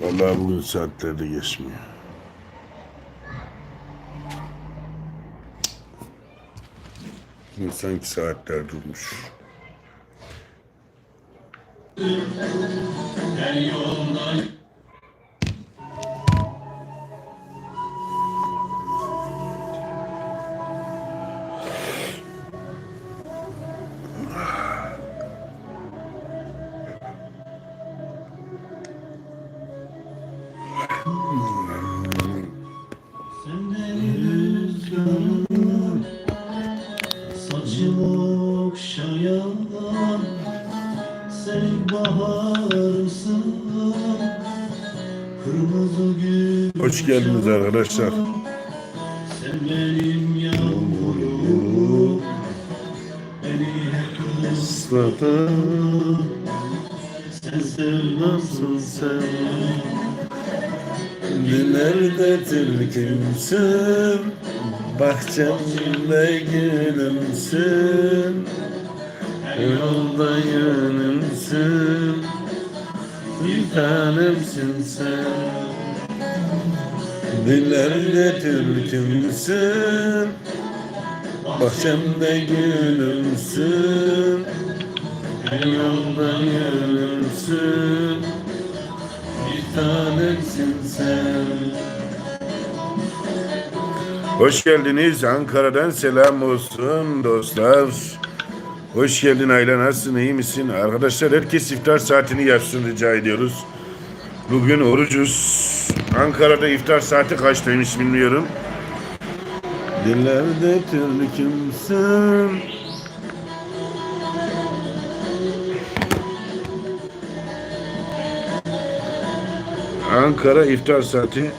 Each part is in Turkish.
Vallahi bugün saatlerde geçmiyor. Bugün sanki saatler durmuş. Saçımı okşayan Sen baharsın. Kırmızı gül Hoş geldiniz arkadaşlar. Sen benim yağmurum Beni hep ıslatın Sen sevdamsın sen. Nelerde türkümsün Bahçemde gülümsün Yolda yönümsün. Bir tanemsin sen. Dillerde türkümsün Bahçemde gülümsün. Yolda yönümsün Bir tanemsin sen Hoş geldiniz. Ankara'dan selam olsun dostlar. Hoş geldin Ayla. Nasılsın? iyi misin? Arkadaşlar herkes iftar saatini yapsın rica ediyoruz. Bugün orucuz. Ankara'da iftar saati kaçtaymış bilmiyorum. Dillerde türkümsün. Ankara iftar saati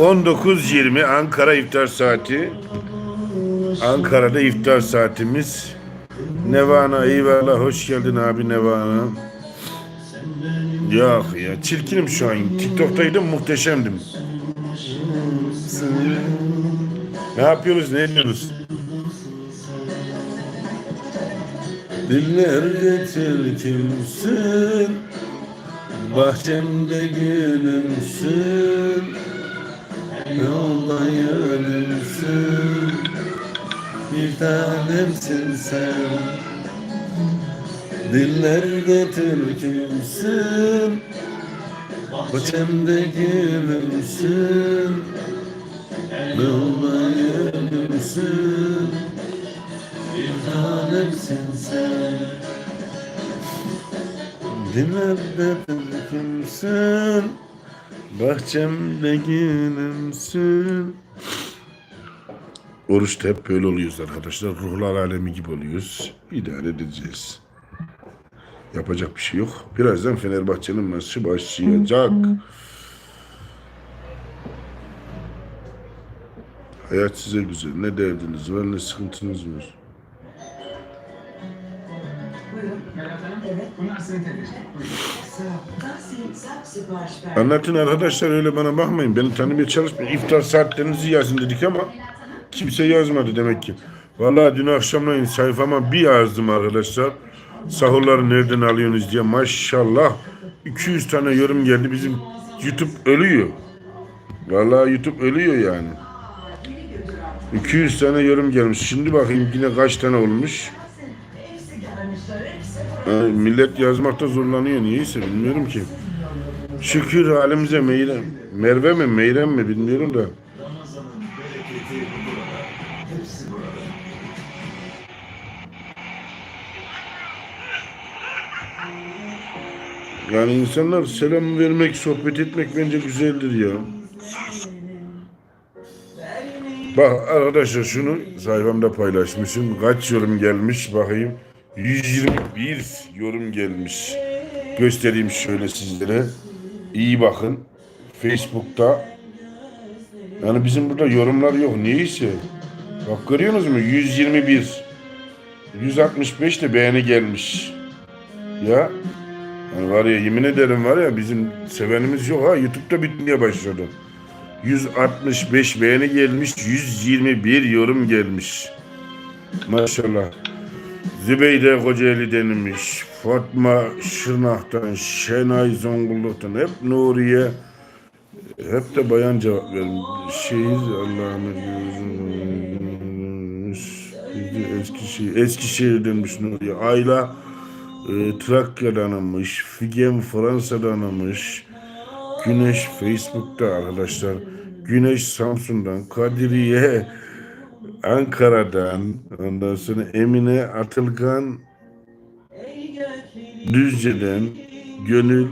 19.20 Ankara iftar saati. Ankara'da iftar saatimiz. Nevana eyvallah hoş geldin abi Nevana. Yok ya çirkinim şu an. TikTok'taydım muhteşemdim. Ne yapıyoruz ne ediyoruz? Dillerde tilkimsin Bahçemde gülümsün Yolda yönümsün Bir tanemsin sen Dillerde türkümsün. Bahçemde gülümsün Yolda yönümsün Bir tanemsin sen Dillerde türkümsün Bahçemde gülümsün Oruçta hep böyle oluyoruz arkadaşlar. Ruhlar alemi gibi oluyoruz. İdare edeceğiz. Yapacak bir şey yok. Birazdan Fenerbahçe'nin maçı başlayacak. Hayat size güzel. Ne derdiniz var ne sıkıntınız var. Anlatın arkadaşlar öyle bana bakmayın. Beni tanımaya çalışmayın. İftar saatlerinizi yazın dedik ama kimse yazmadı demek ki. Vallahi dün akşamleyin sayfama bir yazdım arkadaşlar. Sahurları nereden alıyorsunuz diye maşallah 200 tane yorum geldi. Bizim YouTube ölüyor. Vallahi YouTube ölüyor yani. 200 tane yorum gelmiş. Şimdi bakayım yine kaç tane olmuş. Millet yazmakta zorlanıyor. Niyeyse bilmiyorum ki. Şükür halimize Meyrem. Merve mi Meyrem mi bilmiyorum da. Yani insanlar selam vermek, sohbet etmek bence güzeldir ya. Bak arkadaşlar şunu sayfamda paylaşmışım. Kaç yorum gelmiş bakayım. 121 yorum gelmiş. Göstereyim şöyle sizlere. İyi bakın. Facebook'ta. Yani bizim burada yorumlar yok. Niyeyse. Bak görüyorsunuz mu? 121. 165 de beğeni gelmiş. Ya. Yani var ya yemin ederim var ya bizim sevenimiz yok ha. Youtube'da bitmeye başladı. 165 beğeni gelmiş. 121 yorum gelmiş. Maşallah. Zübeyde Kocaeli denilmiş. Fatma Şırnak'tan, Şenay Zonguldak'tan, hep Nuriye, hep de bayan cevap vermiş. Şehir Allah'ını Eskişehir, Eskişehir'denmiş Nuriye. Ayla e, Trakya'danmış. Figen Fransa'danmış. Güneş Facebook'ta arkadaşlar. Güneş Samsun'dan. Kadiriye Ankara'dan. Ondan sonra Emine Atılgan Düzce'den. Gönül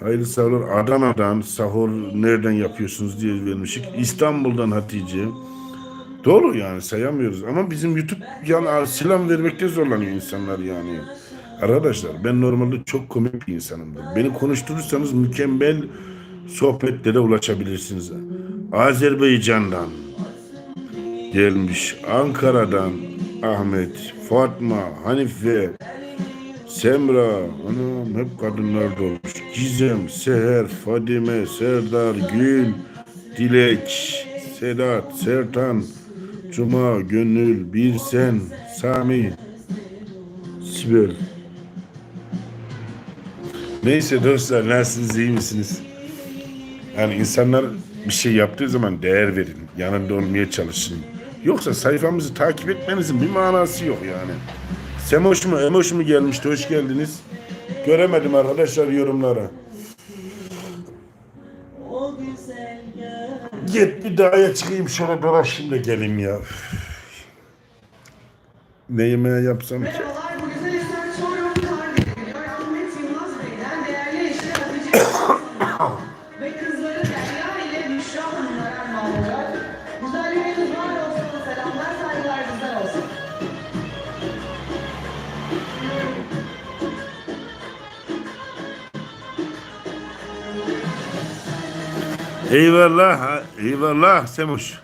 Hayırlı sahurlar Adana'dan sahur nereden yapıyorsunuz diye vermişik. İstanbul'dan Hatice. Doğru yani sayamıyoruz ama bizim YouTube yani selam vermekte zorlanıyor insanlar yani. Arkadaşlar ben normalde çok komik bir insanımdır. Beni konuşturursanız mükemmel sohbetlere ulaşabilirsiniz. Azerbaycan'dan gelmiş, Ankara'dan Ahmet, Fatma, Hanife, Semra, anam hep kadınlar dolmuş. Gizem, Seher, Fadime, Serdar, Gül, Dilek, Sedat, Sertan, Cuma, Gönül, Birsen, Sami, Sibel. Neyse dostlar nasılsınız iyi misiniz? Yani insanlar bir şey yaptığı zaman değer verin. Yanında olmaya çalışın. Yoksa sayfamızı takip etmenizin bir manası yok yani. Semoş mu, Emoş mu gelmişti? Hoş geldiniz. Göremedim arkadaşlar yorumlara. Git bir dağa çıkayım şöyle dolaşayım da geleyim ya. Ne yemeğe yapsam ki? Eyvallah, eyvallah Semoş.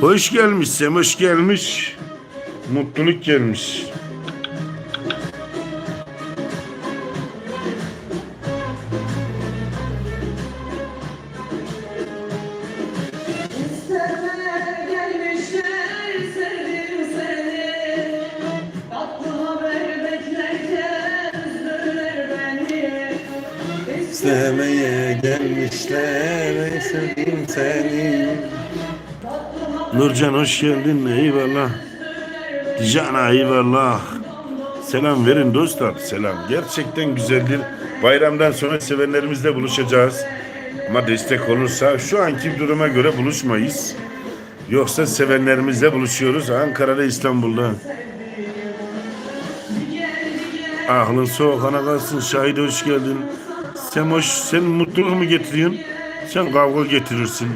Hoş gelmiş Semoş gelmiş. Mutluluk gelmiş. İstemeye gelmişler, sevdim seni. Nurcan hoş geldin, eyvallah. Cana eyvallah. Selam verin dostlar, selam. Gerçekten güzeldir. Bayramdan sonra sevenlerimizle buluşacağız. Ama destek olursa şu anki duruma göre buluşmayız. Yoksa sevenlerimizle buluşuyoruz Ankara'da, İstanbul'da. Aklın soğuk ana kalsın. Şahit hoş geldin. Semoş sen mutluluk mu getiriyorsun? Sen kavga getirirsin.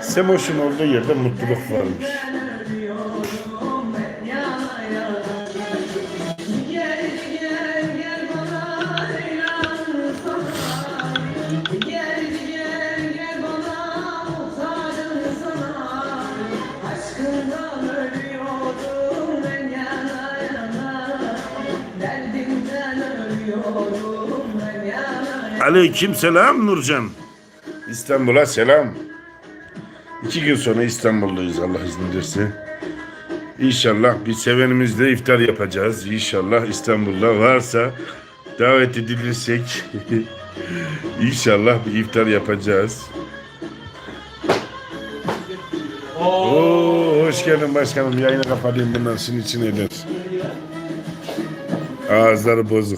Semoş'un olduğu yerde mutluluk varmış. Aleyküm selam Nurcan. İstanbul'a selam. İki gün sonra İstanbul'dayız Allah izin ederse. İnşallah bir sevenimizle iftar yapacağız. İnşallah İstanbul'da varsa davet edilirsek İnşallah bir iftar yapacağız. Oo, hoş geldin başkanım. Yayını kapatayım bundan şimdi için eder. Ağızları bozuk.